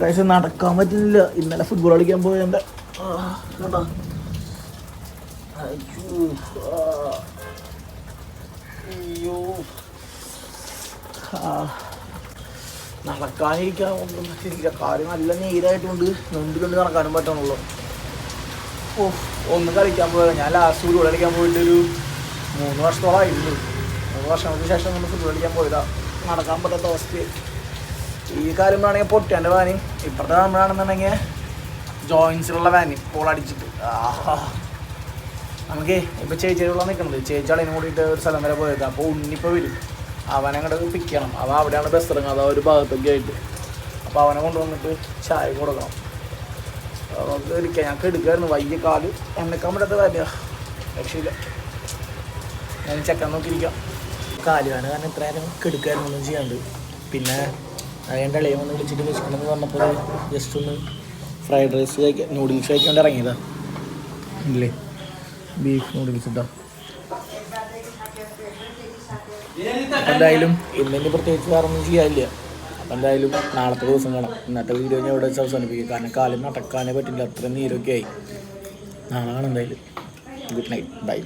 പക്ഷെ നടക്കാൻ പറ്റുന്നില്ല ഇന്നലെ ഫുട്ബോൾ കളിക്കാൻ പോയതിന്റെ അയ്യോ. നടക്കാനിരിക്കാൻ ഒന്നും പറ്റില്ല. കാര്യം നല്ല നീരായിട്ടുണ്ട്. മുമ്പിലുണ്ട് നടക്കാനും പറ്റണുള്ളൂ. ഓ ഒന്ന് കളിക്കാൻ പോയത്. ഞാൻ ലാസ്റ്റ് ഫുട്ബോൾ കളിക്കാൻ പോയിട്ട് ഒരു മൂന്ന് വർഷത്തോളമായിരുന്നു മൂന്ന് വർഷങ്ങൾക്ക് ശേഷം നമ്മൾ ഫുട്ബോൾ കളിക്കാൻ പോയതാ. നടക്കാൻ പറ്റാത്ത അവസ്ഥ ഈ കാലം വേണമെങ്കിൽ പൊട്ടിയാന്റെ വാനി ഇപ്പുറത്തെ നമ്മളാണെന്നുണ്ടെങ്കിൽ ജോയിൻസിലുള്ള വാനി ബോൾ അടിച്ചിട്ട്. ആഹാ നമുക്ക് ഇപ്പോൾ ചേച്ചിയുള്ള നിൽക്കുന്നത് ചേച്ചിയാളിനും കൂടിയിട്ട് ഒരു സ്ഥലം വരെ പോയത്. അപ്പോൾ ഉണ്ണിപ്പോൾ വരും. അവനെ അങ്ങോട്ട് പിക്ക് ചെയ്യണം. അവൻ അവിടെയാണ് ബസ് ഇറങ്ങുക അതാ ഒരു ഭാഗത്തൊക്കെ ആയിട്ട്. അപ്പോൾ അവനെ കൊണ്ടുവന്നിട്ട് ചായ കൊടുക്കണം. നമുക്ക് ഇരിക്കാം. ഞങ്ങൾക്ക് എടുക്കായിരുന്നു വൈകിയ കാൽ. എണ്ണക്കാൻ പറ്റാത്ത കാര്യ രക്ഷയില്ല. ഞാൻ ചെക്കാൻ നോക്കിയിരിക്കാം. കാൽ വേണം കാരണം ഇത്രയും കെടുക്കായിരുന്നു ഒന്നും ചെയ്യാണ്ട്. പിന്നെ അതിന്റെ ഇളയും ഒന്ന് വിളിച്ചിട്ട് വിളിച്ചിട്ടുണ്ടെന്ന് പറഞ്ഞപ്പോൾ ജസ്റ്റ് ഒന്ന് ഫ്രൈഡ് റൈസ് കഴിക്കാൻ നൂഡിൽസ് കഴിക്കാണ്ട് ഇറങ്ങിയതാ. ഇല്ലേ? ബീഫ് നൂഡിൽസ് ഇട്ടാ? എന്തായാലും ഇന്നിന് പ്രത്യേകിച്ച് വേറെ ഒന്നും ചെയ്യാനില്ല. അപ്പം എന്തായാലും നാളത്തെ ദിവസം കാണാം. ഇന്നത്തെ വീഡിയോ ഞാൻ ഇവിടെ വെച്ച് അവസാനിപ്പിക്കും. കാരണം കാലം നടക്കാനേ പറ്റില്ല. അത്രയും നീരൊക്കെ ആയി. നാളെ കാണാം എന്തായാലും. Good night bye